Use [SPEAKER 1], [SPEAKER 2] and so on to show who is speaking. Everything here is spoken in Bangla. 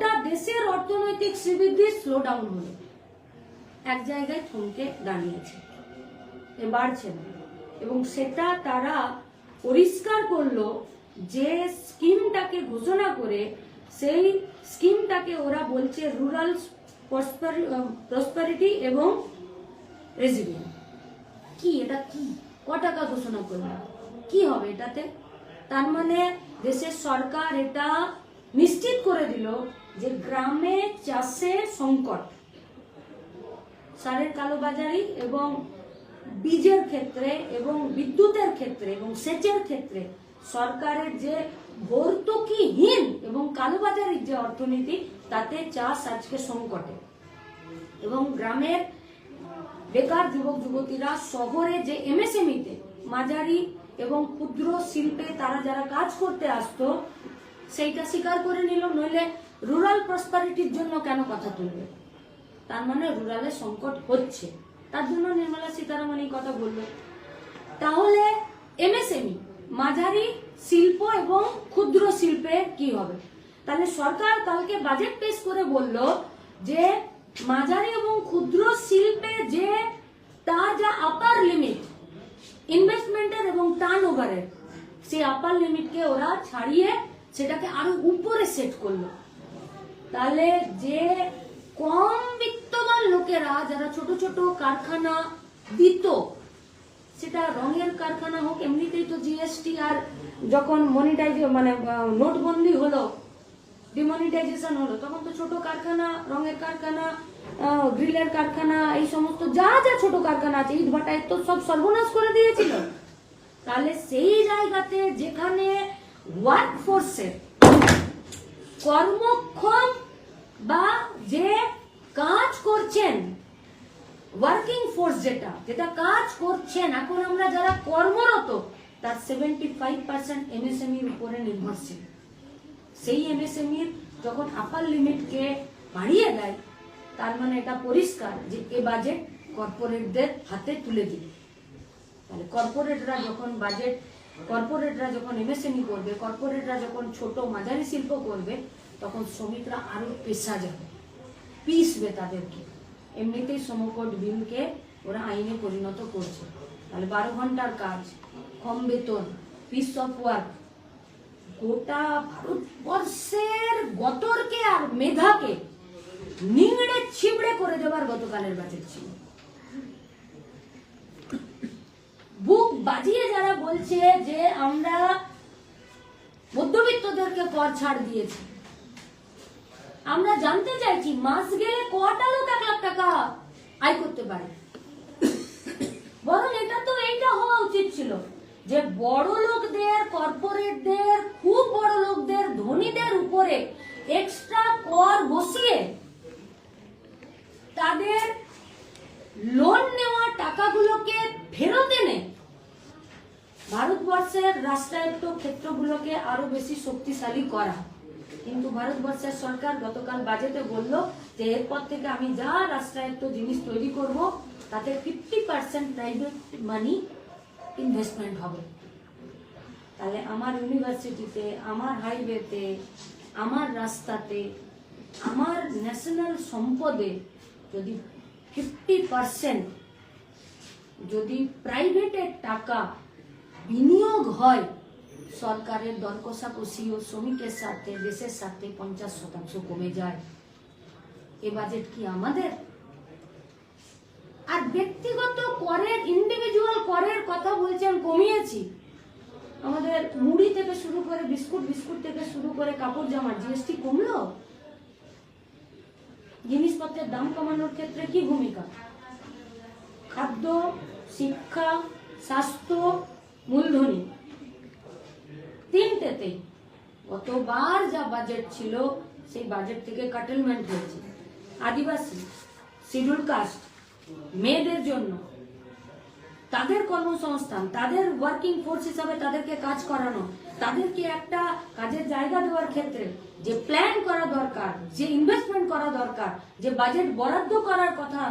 [SPEAKER 1] গোটা দেশের অর্থনৈতিক শ্রীবৃদ্ধি স্লো ডাউন হলো এক জায়গায় থমকে দাঁড়িয়েছে। বাড়ছে না। এবং সেটা তারা পরিষ্কার করল যে স্কিমটাকে ঘোষণা করে সেই স্কিমটাকে ওরা বলছে রুরাল প্রসপারিটি এবং রেজিডেন্ট কি? এটা কি? ক টাকা ঘোষণা করল? কি হবে এটাতে? তার মানে দেশের সরকার এটা নিশ্চিত করে দিল যে গ্রামে চাষে সংকট। সারের কালোবাজারি এবং বীজের ক্ষেত্রে এবং বিদ্যুতের ক্ষেত্রে এবং সেচের ক্ষেত্রে সরকারের যে ভর্তুকিহীন এবং কালোবাজারির যে অর্থনীতি, তাতে চাষ আজকে সংকটে। এবং গ্রামের বেকার যুবক, যুবতীরা শহরে যে এমএসএমইতে মাঝারি এবং ক্ষুদ্র শিল্পে তারা যারা কাজ করতে আসতো, সেইটা স্বীকার করে নিল। নইলে রুরাল প্রসপারিটির জন্য কেন কথা তুলবে? তার মানে রুরালে সংকট হচ্ছে। তার জন্য নির্মলা সীতারামন এই কথা বলল। তাহলে এমএসএমই মাঝারি শিল্প এবং ক্ষুদ্র শিল্পে কি হবে? তাহলে সরকার কালকে বাজেট পেশ করে বলল যে, মাঝারি এবং ক্ষুদ্র শিল্পে যে তা যা আপার লিমিট ইনভেস্টমেন্টের এবং টার্ন ওভারের সেই আপার লিমিটকে ওরা ছাড়িয়ে সেটাকে আরও উপরে সেট করল। তাহলে যে কম বিত্তবান লোকেরা, যারা ছোট ছোট কারখানা দিত, সেটা রঙের কারখানা হোক, এমনিতেই তো জিএসটি আর যখন মনিটাইজ মানে নোটবন্দি হলো ডিমনিটাইজেশন হলো, তখন তো ছোট কারখানা, রঙের কারখানা গ্রিলের কারখানা, এই সমস্ত যা যা ছোট কারখানা আছে, ইট ভাটায় তো সব সর্বনাশ করে দিয়েছিল। তাহলে সেই জায়গাতে যেখানে ওয়ার্ক ফোর্সের কর্মক্ষম বা যে কাজ করছেন ওয়ার্কিং ফোর্স যেটা যেটা কাজ করছেন, এখন আমরা যারা কর্মরত, তার সেভেন্টি ফাইভ পার্সেন্ট এমএসএমইর উপরে নির্ভরশীল। সেই এমএসএমইর যখন আপার লিমিটকে বাড়িয়ে দেয়, তার মানে এটা পরিষ্কার যে এ বাজেট কর্পোরেটদের হাতে তুলে দিল তাহলে কর্পোরেটরা যখন বাজেট কর্পোরেটরা যখন এমএসএমই করবে কর্পোরেটরা যখন ছোট মাঝারি শিল্প করবে, তখন শ্রমিকরা আরও পেশা যাবে। পিসবে তাদেরকে। এমনিতেই সমকট বিলকে ওরা আইনে পরিণত করছে। তাহলে বারো ঘণ্টার কাজ, কম বেতন পিস অফ ওয়ার্ক গোটা ভারতবর্ষের গতরকে আর মেধাকে নিংড়ে ছিবড়ে করে দেওয়ার গতকালের বাজেট ছিল। বাজিয়ে যারা বলছে যে আমরা মধ্যবিত্তদেরকে কর ছাড় দিয়েছি। আমরা জানতে চাইছি, মাস গেলে কটা লোক এক লাখ টাকা আয় করতে পারে? বরং এটা তো এইটা হওয়া উচিত ছিল যে বড় লোকদের রাষ্ট্রায়ত্ত ক্ষেত্রগুলোকে আরও বেশি শক্তিশালী করা। কিন্তু ভারতবর্ষের সরকার গতকাল বাজেটে বলল যে এরপর থেকে আমি যা রাষ্ট্রায়ত্ত জিনিস তৈরি করব, তাতে fifty percent private money investment হবে। তাহলে আমার ইউনিভার্সিটিতে, আমার হাইওয়েতে, আমার রাস্তাতে, আমার ন্যাশনাল সম্পদে যদি ফিফটি পার্সেন্ট যদি প্রাইভেটের টাকা বিনিয়োগ হয়। সরকারের দর কষাকষি ও শ্রমিকের সাথে দেশের সাথে পঞ্চাশ শতাংশ কমে যায়। এ বাজেট কি আমাদের? আর ব্যক্তিগত করের ইন্ডিভিজুয়াল করের কথা বলছেন, কমিয়েছি। আমাদের মুড়ি থেকে শুরু করে বিস্কুট বিস্কুট থেকে শুরু করে কাপড় জামার জিএসটি কমলো? জিনিসপত্রের দাম কমানোর ক্ষেত্রে কি ভূমিকা? খাদ্য, শিক্ষা, স্বাস্থ্য মূলধনী। তিনটেতেই গতবার যা বাজেট ছিল সেই বাজেট থেকে কাটেলমেন্ট হয়েছে। আদিবাসী শিডিউল কাস্ট মেয়েদের জন্য। তাদের কর্মসংস্থান, তাদের ওয়ার্কিং ফোর্স হিসাবে তাদেরকে কাজ করানো, তাদেরকে একটা কাজের জায়গা দেওয়ার ক্ষেত্রে যে প্ল্যান করা দরকার, যে ইনভেস্টমেন্ট করা দরকার, যে বাজেট বরাদ্দ করার কথা